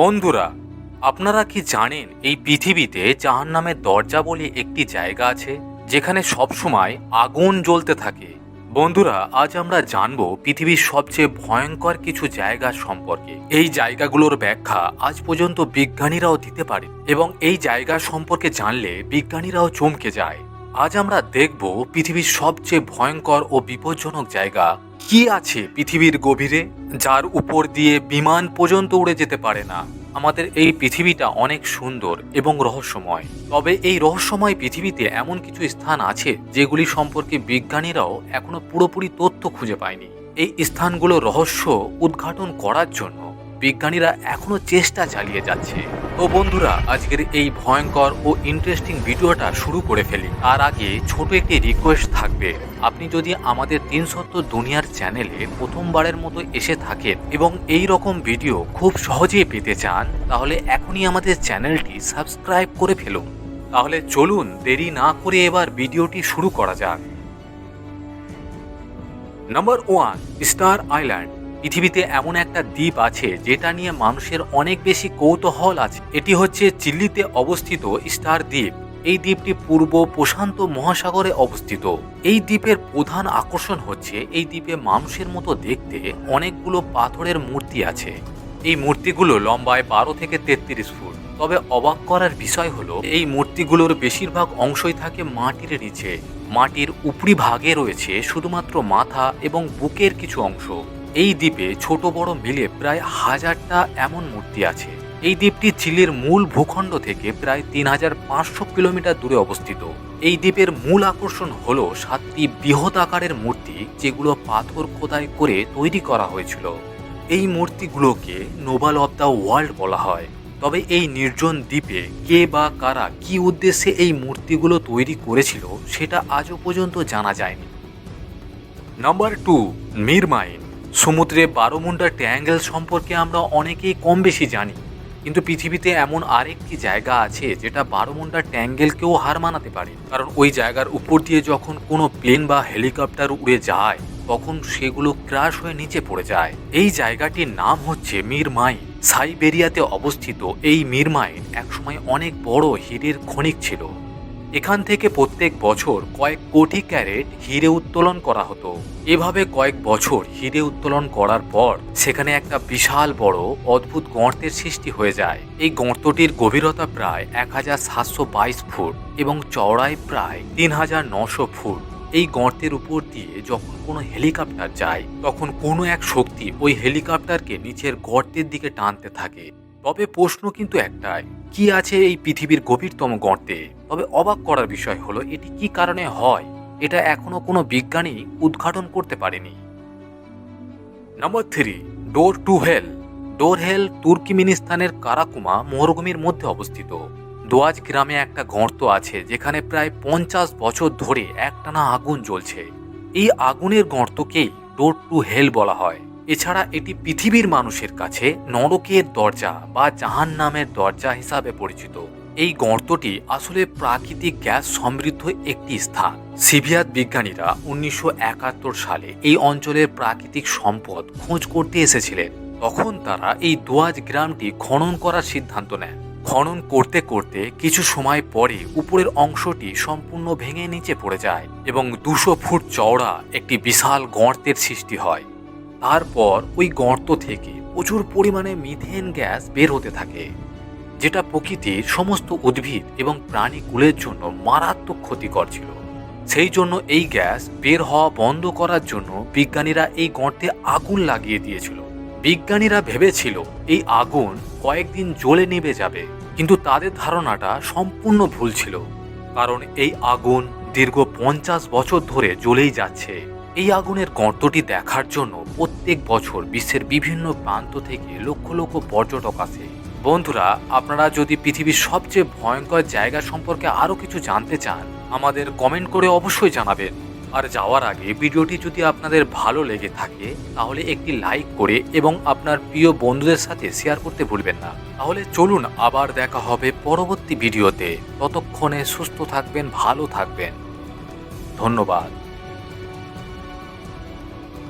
বন্ধুরা, আপনারা কি জানেন এই পৃথিবীতে জাহান নামের দরজা বলে একটি জায়গা আছে, যেখানে সবসময় আগুন জ্বলতে থাকে? বন্ধুরা, আজ আমরা জানব পৃথিবীর সবচেয়ে ভয়ঙ্কর কিছু জায়গা সম্পর্কে। এই জায়গাগুলোর ব্যাখ্যা আজ পর্যন্ত বিজ্ঞানীরাও দিতে পারে এবং এই জায়গা সম্পর্কে জানলে বিজ্ঞানীরাও চমকে যায়। আজ আমরা দেখব পৃথিবীর সবচেয়ে ভয়ঙ্কর ও বিপজ্জনক জায়গা কি আছে পৃথিবীর গভীরে যার উপর দিয়ে বিমান পর্যন্ত উড়ে যেতে পারে না? আমাদের এই পৃথিবীটা অনেক সুন্দর এবং রহস্যময়। তবে এই রহস্যময় পৃথিবীতে এমন কিছু স্থান আছে যেগুলি সম্পর্কে বিজ্ঞানীরাও এখনও পুরোপুরি তথ্য খুঁজে পায়নি। এই স্থানগুলো রহস্য উদ্ঘাটন করার জন্য বিজ্ঞানীরা এখনও চেষ্টা চালিয়ে যাচ্ছে। তো বন্ধুরা, আজকের এই ভয়ঙ্কর ও ইন্টারেস্টিং ভিডিওটা শুরু করে ফেলি। তার আগে ছোট একটি রিকোয়েস্ট থাকবে। আপনি যদি আমাদের তিন সত্য দুনিয়ার চ্যানেলে প্রথমবারের মতো এসে থাকেন এবং এই রকম ভিডিও খুব সহজেই পেতে চান, তাহলে এখনই আমাদের চ্যানেলটি সাবস্ক্রাইব করে ফেলুন। তাহলে চলুন, দেরি না করে এবার ভিডিওটি শুরু করা যাক। নাম্বার ওয়ান স্টার আইল্যান্ড পৃথিবীতে এমন একটা দ্বীপ আছে যেটা নিয়ে মানুষের অনেক বেশি কৌতূহল আছে। এটি হচ্ছে চিল্লিতে অবস্থিত স্টার দ্বীপ। এই দ্বীপটি পূর্ব প্রশান্ত মহাসাগরে অবস্থিত। এই দ্বীপের প্রধান আকর্ষণ হচ্ছে এই দ্বীপে মানুষের মতো দেখতে অনেকগুলো পাথরের মূর্তি আছে। এই মূর্তিগুলো লম্বায় বারো থেকে তেত্রিশ ফুট। তবে অবাক করার বিষয় হলো, এই মূর্তিগুলোর বেশিরভাগ অংশই থাকে মাটির নিচে। মাটির উপরি ভাগে রয়েছে শুধুমাত্র মাথা এবং বুকের কিছু অংশ। এই দ্বীপে ছোট বড় মিলে প্রায় হাজারটা এমন মূর্তি আছে। এই দ্বীপটি চিলির মূল ভূখণ্ড থেকে প্রায় তিন হাজার পাঁচশো কিলোমিটার দূরে অবস্থিত। এই দ্বীপের মূল আকর্ষণ হল সাতটি বৃহৎ আকারের মূর্তি যেগুলো পাথর খোদাই করে তৈরি করা হয়েছিল। এই মূর্তিগুলোকে নোবাল অব দ্য ওয়ার্ল্ড বলা হয়। তবে এই নির্জন দ্বীপে কে বা কারা কি উদ্দেশ্যে এই মূর্তিগুলো তৈরি করেছিল সেটা আজও পর্যন্ত জানা যায়নি। নাম্বার টু, মিরমাইন। সমুদ্রে বারোমুন্ডা ট্যাঙ্গেল সম্পর্কে আমরা অনেকেই কম বেশি জানি, কিন্তু পৃথিবীতে এমন আরেকটি জায়গা আছে যেটা বারোমুন্ডা ট্যাঙ্গেলকেও হার মানাতে পারে। কারণ ওই জায়গার উপর দিয়ে যখন কোনো প্লেন বা হেলিকপ্টার উড়ে যায়, তখন সেগুলো ক্রাশ হয়ে নিচে পড়ে যায়। এই জায়গাটির নাম হচ্ছে মিরমাই। সাইবেরিয়াতে অবস্থিত এই মিরমাইন একসময় অনেক বড় হীরের খনিক ছিল। এখান থেকে প্রত্যেক বছর কয়েক কোটি ক্যারেট হিরে উত্তোলন করা হতো। এভাবে কয়েক বছর হিরে উত্তোলন করার পর সেখানে একটা বিশাল বড় অদ্ভুত গর্তের সৃষ্টি হয়ে যায়। এই গর্তটির গভীরতা প্রায় এক হাজার সাতশো বাইশ ফুট এবং চওড়ায় প্রায় তিন হাজার নশো ফুট। এই গর্তের উপর দিয়ে যখন কোনো হেলিকপ্টার যায়, তখন কোনো এক শক্তি ওই হেলিকপ্টারকে নিচের গর্তের দিকে টানতে থাকে। তবে প্রশ্ন কিন্তু একটাই, কি আছে এই পৃথিবীর গভীরতম গর্তে? তবে অবাক করার বিষয় হলো, এটি কি কারণে হয়? এটা এখনও কোনো বিজ্ঞানী উদ্ঘাটন করতে পারেনি। Number three, door to hell. Door hell তুর্কিমিনিস্তানের Karakum মরুভূমির মধ্যে অবস্থিত। দোয়াজ গ্রামে একটা গর্ত আছে, যেখানে প্রায় পঞ্চাশ বছর ধরে একটানা আগুন জ্বলছে। এই আগুনের গর্তকেই ডোর টু হেল বলা হয়। এছাড়া এটি পৃথিবীর মানুষের কাছে নরকের দরজা বা জাহান নামের দরজা হিসাবে পরিচিত। এই গর্তটি আসলে প্রাকৃতিক গ্যাস সমৃদ্ধ একটি স্থান। সিভিয়াত বিজ্ঞানীরা উনিশশো একাত্তর সালে এই অঞ্চলের প্রাকৃতিক সম্পদ খোঁজ করতে এসেছিলেন। তখন তারা এই দোয়াজ গ্রামটি খনন করার সিদ্ধান্ত নেন। খনন করতে করতে কিছু সময় পরে উপরের অংশটি সম্পূর্ণ ভেঙে নিচে পড়ে যায় এবং দুশো ফুট চওড়া একটি বিশাল গর্তের সৃষ্টি হয়। তারপর ওই গর্ত থেকে প্রচুর পরিমাণে মিথেন গ্যাস বের হতে থাকে, যেটা প্রকৃতির সমস্ত উদ্ভিদ এবং প্রাণীকুলের জন্য মারাত্মক ক্ষতিকর ছিল। সেই জন্য এই গ্যাস বের হওয়া বন্ধ করার জন্য বিজ্ঞানীরা এই গর্তে আগুন লাগিয়ে দিয়েছিল। বিজ্ঞানীরা ভেবেছিল এই আগুন কয়েকদিন জ্বলে নিভে যাবে, কিন্তু তাদের ধারণাটা সম্পূর্ণ ভুল ছিল, কারণ এই আগুন দীর্ঘ পঞ্চাশ বছর ধরে জ্বলেই যাচ্ছে। এই আগুনের গর্তটি দেখার জন্য প্রত্যেক বছর বিশ্বের বিভিন্ন প্রান্ত থেকে লক্ষ লক্ষ পর্যটক আসে। বন্ধুরা, আপনারা যদি পৃথিবীর সবচেয়ে ভয়ঙ্কর জায়গা সম্পর্কে আরও কিছু জানতে চান, আমাদের কমেন্ট করে অবশ্যই জানাবেন। আর যাওয়ার আগে ভিডিওটি যদি আপনাদের ভালো লেগে থাকে, তাহলে একটি লাইক করে এবং আপনার প্রিয় বন্ধুদের সাথে শেয়ার করতে ভুলবেন না। তাহলে চলুন আবার দেখা হবে পরবর্তী ভিডিওতে। ততক্ষণে সুস্থ থাকবেন, ভালো থাকবেন। ধন্যবাদ।